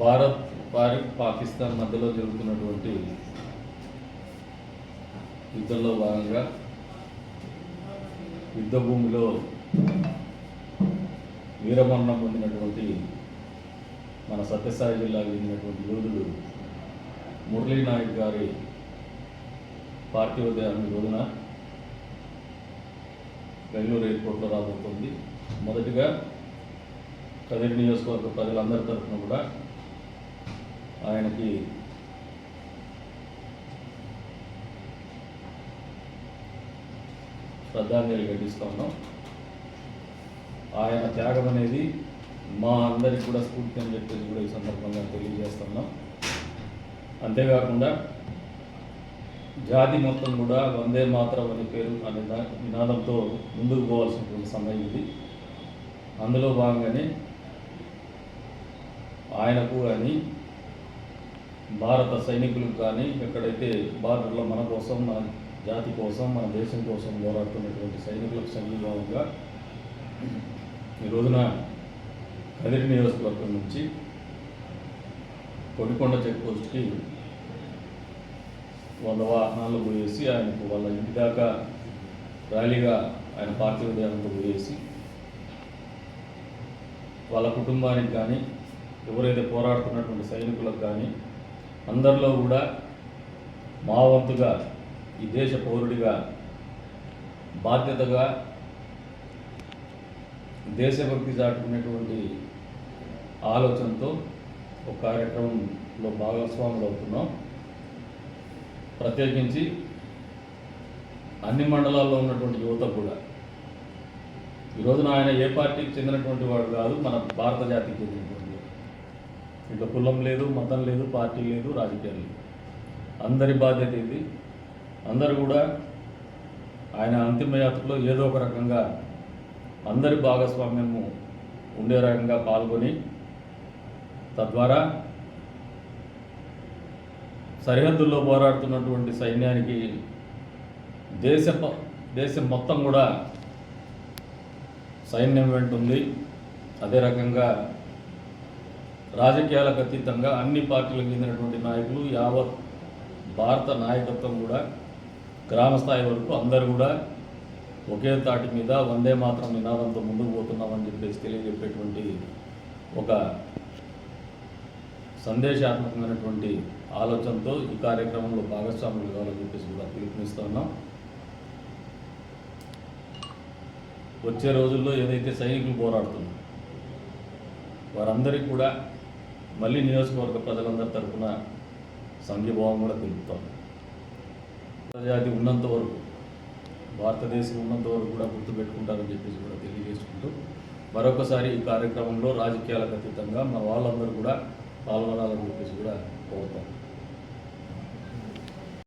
భారత్ పాకిస్తాన్ మధ్యలో జరుగుతున్నటువంటి యుద్ధంలో భాగంగా యుద్ధ భూమిలో వీరమరణం పొందినటువంటి మన సత్యసాయి జిల్లాకు చెందినటువంటి యోధుడు మురళీ నాయక్ గారి పార్థివ దేహం రోజున బెంగళూరు ఎయిర్పోర్ట్లో రాబోతుంది. మొదటిగా కదిరి నియోజకవర్గ ప్రజలందరి తరఫున కూడా ఆయనకి శ్రద్ధాంజలి ఘటిస్తూ ఉన్నాం. ఆయన త్యాగం అనేది మా అందరికి కూడా స్ఫూర్తి అని చెప్పేసి కూడా ఈ సందర్భంగా తెలియజేస్తున్నాం అంతేకాకుండా జాతి మొత్తం కూడా వందే మాత్రం అనే పేరు అనే దా- నినాదంతో ముందుకు పోవాల్సినటువంటి సమయం ఇది. అందులో భాగంగానే ఆయనకు కానీ భారత సైనికులకు కానీ ఎక్కడైతే బార్డర్లో మన కోసం మన జాతి కోసం మన దేశం కోసం పోరాడుతున్నటువంటి సైనికులకు సంఘీభావంగా ఈ రోజున కదిరి నియోజకవర్గం నుంచి కొడికొండ చెక్పోస్ట్కి వంద వాహనాలు పోయేసి ఆయనకు వాళ్ళ ఇంటి దాకా ర్యాలీగా ఆయన పార్థివ దేహంతో పోయేసి వాళ్ళ కుటుంబానికి కానీ ఎవరైతే పోరాడుతున్నటువంటి సైనికులకు కానీ అందరిలో కూడా మా వంతుగా ఈ దేశ పౌరుడిగా బాధ్యతగా దేశభక్తి చాటుకునేటువంటి ఆలోచనతో ఒక కార్యక్రమంలో భాగస్వాములు అవుతున్నాం. ప్రత్యేకించి అన్ని మండలాల్లో ఉన్నటువంటి యువత కూడా. ఈ రోజున ఆయన ఏ పార్టీకి చెందినటువంటి వాడు కాదు మన భారత జాతికి చెందినటువంటి ఇక కులం లేదు మతం లేదు పార్టీ లేదు రాజకీయాలు లేదు అందరి బాధ్యత ఇది. అందరు కూడా ఆయన అంతిమయాత్రలో ఏదో ఒక రకంగా అందరి భాగస్వామ్యము ఉండే రకంగా పాల్గొని తద్వారా సరిహద్దుల్లో పోరాడుతున్నటువంటి సైన్యానికి దేశ ప- దేశం మొత్తం కూడా సైన్యం వెంటుంది. అదే రకంగా రాజకీయాలకు అతీతంగా అన్ని పార్టీలకు చెందినటువంటి నాయకులు యావత్ భారత నాయకత్వం కూడా గ్రామ స్థాయి వరకు అందరూ కూడా ఒకే తాటి మీద వందే మాత్రం నినాదంతో ముందుకు పోతున్నామని చెప్పేసి తెలియజెప్పేటువంటి ఒక సందేశాత్మకమైనటువంటి ఆలోచనతో ఈ కార్యక్రమంలో భాగస్వాములు కావాలని చెప్పేసి కూడా పిలుపునిస్తున్నాం వచ్చే రోజుల్లో ఏదైతే సైనికులు పోరాడుతున్నారు వారందరికీ కూడా మళ్ళీ నియోజకవర్గ ప్రజలందరి తరఫున సంఘీభావం కూడా తెలుపుతాం ప్రజాతి ఉన్నంత వరకు భారతదేశం ఉన్నంత వరకు కూడా గుర్తుపెట్టుకుంటారని చెప్పేసి కూడా తెలియజేసుకుంటూ మరొకసారి ఈ కార్యక్రమంలో రాజకీయాలకు అతీతంగా మా వాళ్ళందరూ కూడా పాల్గొనాలని చెప్పేసి కూడా కోరుతాం.